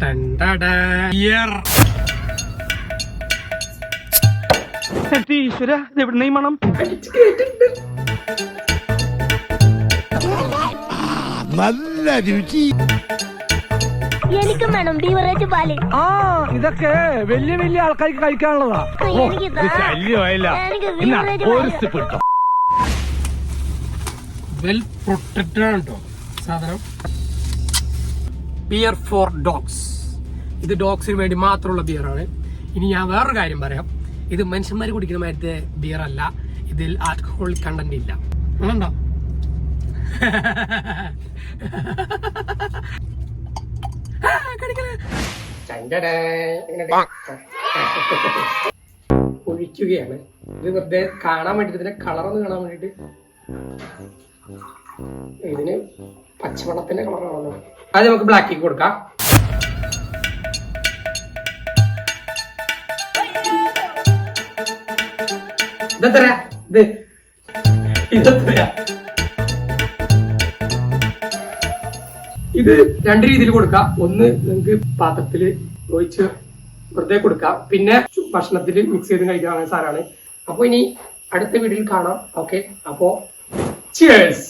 Beer ഇത് എവിടെ ഈ മണം നല്ല രുചി. എനിക്കും വേണം ബീവറേജ് പാൽ. ആ ഇതൊക്കെ വലിയ വലിയ ആൾക്കാർക്ക് കഴിക്കാനുള്ളതാ. വെൽ പ്രൊട്ടക്റ്റഡ് ആണ് കേട്ടോ സാധനം. ബിയർ ഫോർ ഡോഗ്സ് ഇത് ഡോഗ്സിന് വേണ്ടി മാത്രമുള്ള ബിയറാണ് ഇനി ഞാൻ വേറൊരു കാര്യം പറയാം. ഇത് മനുഷ്യന്മാർ കുടിക്കുന്ന മാറ്റത്തെ ബിയർ അല്ല. ഇതിൽ ആൽക്കഹോൾ കണ്ടന്റ് ഇല്ല. ഉണ്ടോ ഒഴിക്കുകയാണ് ഇത് വെറുതെ കാണാൻ വേണ്ടിട്ട് ഇതിന്റെ കളർ ഒന്ന് കാണാൻ വേണ്ടിട്ട്. ഇതിന് പച്ചവെള്ളത്തിന്റെ കളറാണല്ലോ അത് നമുക്ക് ബ്ലാക്കി കൊടുക്കാം. ഇത് രണ്ട് രീതിയിൽ കൊടുക്കാം. ഒന്ന് നിങ്ങൾക്ക് പാത്രത്തിൽ ഒഴിച്ച് വെറുതെ കൊടുക്കാം. പിന്നെ ഭക്ഷണത്തിൽ മിക്സ് ചെയ്ത് കഴിക്കാവുന്ന സാധനമാണ്. അപ്പോൾ ഇനി അടുത്ത വീഡിയോയിൽ കാണാം. ഓക്കെ അപ്പോൾ Cheers!